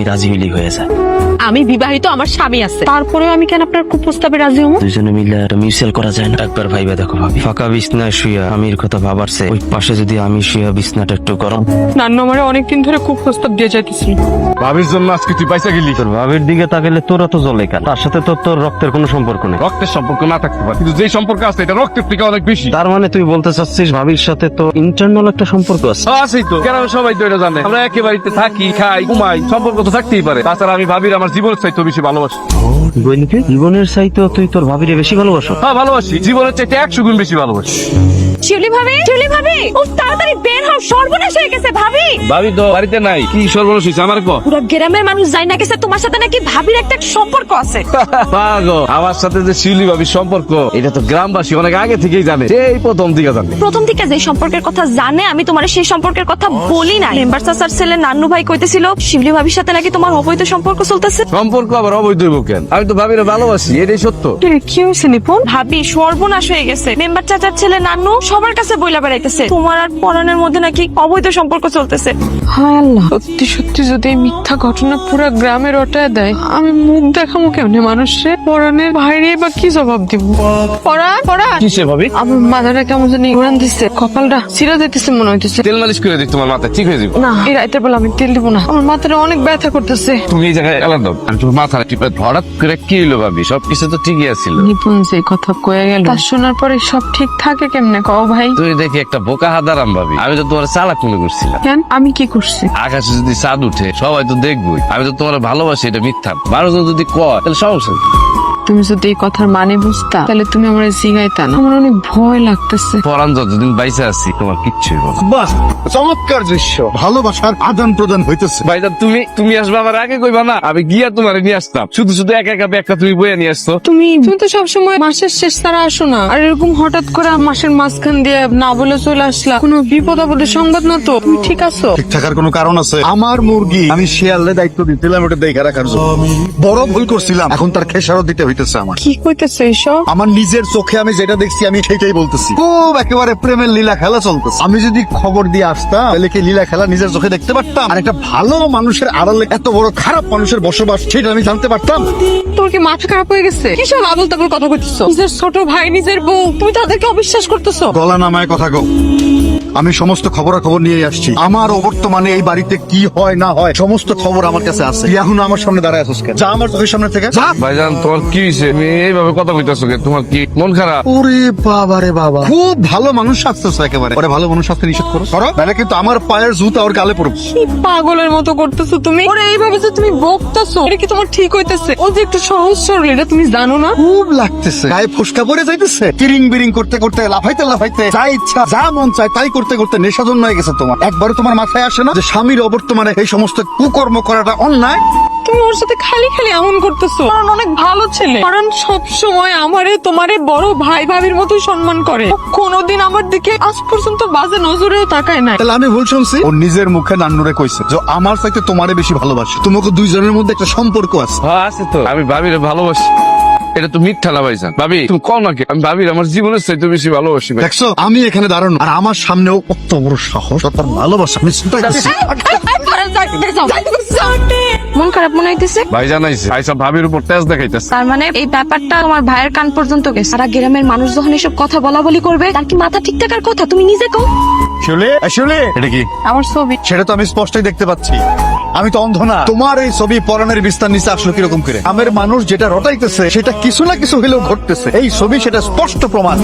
আমি রাজি হইলি হয়ে যায়। আমি বিবাহিত আমার স্বামী আছে। তারপরেও আমি কেন আপনার কুপ্রস্তাবে রাজি হব? দুজনে মিলে একটা মিউচুয়াল করা যায় না। একবার ভাইবা দেখো ভাবি। ফাঁকা বিছনায় শুয়া আমির কথা ভাবারছে ওই পাশে যদি আমি শুয়া বিছনাটা একটু গরম। নান্নু আমার অনেকদিন ধরে কুপ্রস্তাব দিয়ে যাইতেছিল। ভাবির জন্য আজকে তুই পয়সা গেলি তোর ভাবির দিকে তাকালে তোরা তো জলে কেন? তার সাথে তোর তোর রক্তের কোনো সম্পর্ক নেই। রক্তের সম্পর্ক না থাকতে পারে। কিন্তু যে সম্পর্ক আছে এটা রক্তের থেকে অনেক বেশি। তার মানে তুই বলতে চাচ্ছিস ভাবির সাথে তো ইন্টারনাল একটা সম্পর্ক আছে? আছেই তো। কেন সবাই তো এটা জানে? আমরা একে বাড়িতে থাকি খাই ঘুমাই সম্পর্ক তো থাকতেই পারে। তাছাড়া আমি ভাবির আমার জীবনের চাইতে বেশি ভালোবাসি। বোনকে জীবনের চাইতে তুই তোর ভাবিরে বেশি ভালোবাসো? হ্যাঁ ভালোবাসি। জীবনের চাইতে একশো গুণ বেশি ভালোবাসি। শিউলি ভাবি? শিউলি ভাবি? ও তাড়াতাড়ি বের হও সর্বনাশ হয়ে গেছে ভাবি। ভাবি তো বাড়িতে নাই কি সর্বনাশ হয়েছে আমার কো? পুরো গ্রামের মানুষ যাই না গেছে তোমার সাথে নাকি ভাবির একটা সম্পর্ক আছে। পাগো আমার সাথে যে শিউলি ভাবির সম্পর্ক এটা তো গ্রামবাসী অনেক আগে থেকেই জানে সেই প্রথম দিকে জানে। প্রথম থেকে যে সম্পর্কের কথা জানে আমি তোমার সেই সম্পর্কের কথা বলি না মেম্বার চাচার ছেলে নান্নু ভাই কইতেছিল শিবলি ভাবির সাথে নাকি তোমার অবৈধ সম্পর্ক চলতেছে? সম্পর্ক আবার অবৈধ হইব কেন? আমি তো ভাবিরে ভালোবাসি এটাই সত্য। কি হয়েছে নিপুণ? ভাবি সর্বনাশ হয়ে গেছে। মেম্বার চাচার ছেলে নান্নু সবার কাছে বইলা বেড়াইতেছে। তোমার আর পরানের মধ্যে নাকি অবৈধ সম্পর্ক চলতেছে। হায় আল্লাহ। সত্যি সত্যি যদি এই মিথ্যা ঘটনা পুরো গ্রামের রটায় দেয় আমি মুখ দেখামো কেমনে মানুষের? পরানের বাইরে বা কি জবাব দিব? পরান পরান। কিসে ভাবি? আমার মাথাটা কেমন জানি ঘুরান দিচ্ছে কপালটা চিরা দিতেছে মনে হইতেছে। তেল মালিশ করে দিই তোমার মাথা ঠিক হয়ে যাবে। না এই রাতের বেলা আমি তেল দিব না। আমার মাথাটা অনেক ব্যথা করতেছে। তুমি এই জায়গায় এলাম দাও আমি তোমার মাথা টিপে হঠাৎ করে কি হইল ভাবি? সবকিছু তো ঠিকই আছিল। নিপুণ যে কথা কয়ে গেল। তা শোনার পরে সব ঠিক থাকে কেমনে কও? ভাই। তুই দেখি একটা বোকা হাদারাম ভাবি। আমি তো তোমার চালাক মনে করছিলাম। কেন? আমি কি করছি? আকাশে যদি চাঁদ উঠে সবাই তো দেখবই। আমি তো তোমার ভালোবাসি এটা মিথ্যা। মানুষজন যদি কয় তাহলে সমস্যা? তুমি যদি এই কথার মানে বুঝতা তাহলে তুমি আমার জিগাইতা না। আমার অনেক ভয় লাগতেছে। পরান যতদিন বাইসে আছি তোমার কিচ্ছুই বল বাহ চমৎকার দৃশ্য। ভালোবাসার আদান প্রদান হইতেছে। ভাইজান তুমি তুমি আসবে আমার আগে কইবা না? আমি গিয়া তোমার নিয়ে আসতাম। শুধু শুধু একা একা ব্যাগটা তুমি বয়ে নিয়ে আসতো তুমি তুমি তো সবসময় মাসের শেষ তারা আসো না। আর এরকম হঠাৎ করে মাসের মাঝখান দিয়ে না বলে চলে আসলা কোনো বিপদ আপদের সংবাদ না তো? তুমি ঠিক আছো? ঠিক থাকার কোনো কারণ আছে? আমার মুরগি আমি শিয়ালে দায়িত্ব দিতেলাম ওটা দেখে রাখার জন্য। বড় ভুল করছিলাম। এখন তার খেসারও দিতে হইতেছে আমার কি কইতেছো এইসব আমার নিজের চোখে আমি যেটা দেখছি আমি সেটাই বলতেছি। খুব একেবারে প্রেমের লীলা খেলা চলতেছে। আমি যদি খবর দিয়ে আসতাম তাহলে কি লীলা খেলা নিজের চোখে দেখতে পারতাম? আর একটা ভালো মানুষের আড়ালে এত বড় খারাপ মানুষের বসবাস সেটা আমি জানতে পারতাম? তোর কি মাথা খারাপ হয়ে গেছে? কিসব আবল তাবল কথা কইতেছো? নিজের ছোট ভাই নিজের বউ তুমি তাদেরকে অবিশ্বাস করতেছো? গলা নামায় কথা গো আমি সমস্ত খবরাখবর নিয়ে আসছি। আমার অবর্তমানে এই বাড়িতে কি হয় না হয় সমস্ত খবর আমার কাছে আছে। এখন আমার সামনে দাঁড়ায় কেন? যা আমার চোখের সামনে থেকে যা। ভাইজান তোমার কি হয়েছে তুমি এইভাবে কথা কইতাছো কেন? তোমার কি মন খারাপ? ওরে বাবা রে বাবা। খুব ভালো মানুষ একেবারে। ওরে ভালো মানুষ নিষেধ করো। করো। তাহলে কিন্তু আমার পায়ের জুতা ওর গালে পড়বে। কি পাগলের মতো করতেছো তুমি? ওরে এইভাবে যে তুমি বকতেছো এটা কি তোমার ঠিক হইতেছে? ও যে একটু সহজ সরল এটা তুমি জানো না? খুব লাগতেছে। গায়ে ফুসকা পড়ে যাইতেছে। বিরিং করতে করতে লাফাইতে লাফাইতে যা ইচ্ছা যা মন চায় তাই করতে করতে নেশা জন্মায় গেছে তোমার। একবারও তোমার মাথায় আসে না যে স্বামীর অবর্তমানে এই সমস্ত কুকর্ম করাটা অন্যায়? তুমি ওর সাথে খালি খালি এমন করতেছো। কারণ অনেক ভালো ছেলে। কারণ সব সময় আমারে তোমারে বড় ভাই ভাবির মতোই সম্মান করে কোনোদিন আমার দিকে আজ পর্যন্ত বাজে নজরেও তাকায় নাই তাহলে আমি ভুল শুনছি ও নিজের মুখে নান্নুরে কইছে যে আমার চাইতে তোমারে বেশি ভালোবাসে তোমাকে দুইজনের মধ্যে একটা সম্পর্ক আছে হ্যাঁ আছে তো আমি ভাবিরে ভালোবাসি এটা তো মিথ্যা না ভাইজান ভাবি তুমি কম নাকি আমি ভাবির আমার জীবনের চাইতে বেশি ভালোবাসি। দেখছ আমি এখানে দাঁড়ানো আর আমার সামনেও কত বড় সাহস তার ভালোবাসা আমি ছুটাইতেছি। মন খারাপ মনে হইতেছে? ভাইজান আইছে আইসা ভাবির উপর তেজ দেখাইতেছে। তার মানে এই ব্যাপারটা তোমার ভাইয়ের কান পর্যন্ত গেছে। সারা গ্রামের মানুষ যখন এসব কথা বলা বলি করবে তার কি মাথা ঠিক থাকার কথা? তুমি নিজে কও। শিউলি এই শিউলি। এটা কি? আমার ছবি। সেটা তো আমি স্পষ্টই দেখতে পাচ্ছি। আমি তো অন্ধ না। তোমার এই ছবি পরাণের বিস্তার নিচে আসলো কীরকম করে? আমের মানুষ যেটা রটাইতেছে সেটা কিছু না কিছু হলেও ঘটতেছে। এই ছবি সেটা স্পষ্ট প্রমাণ।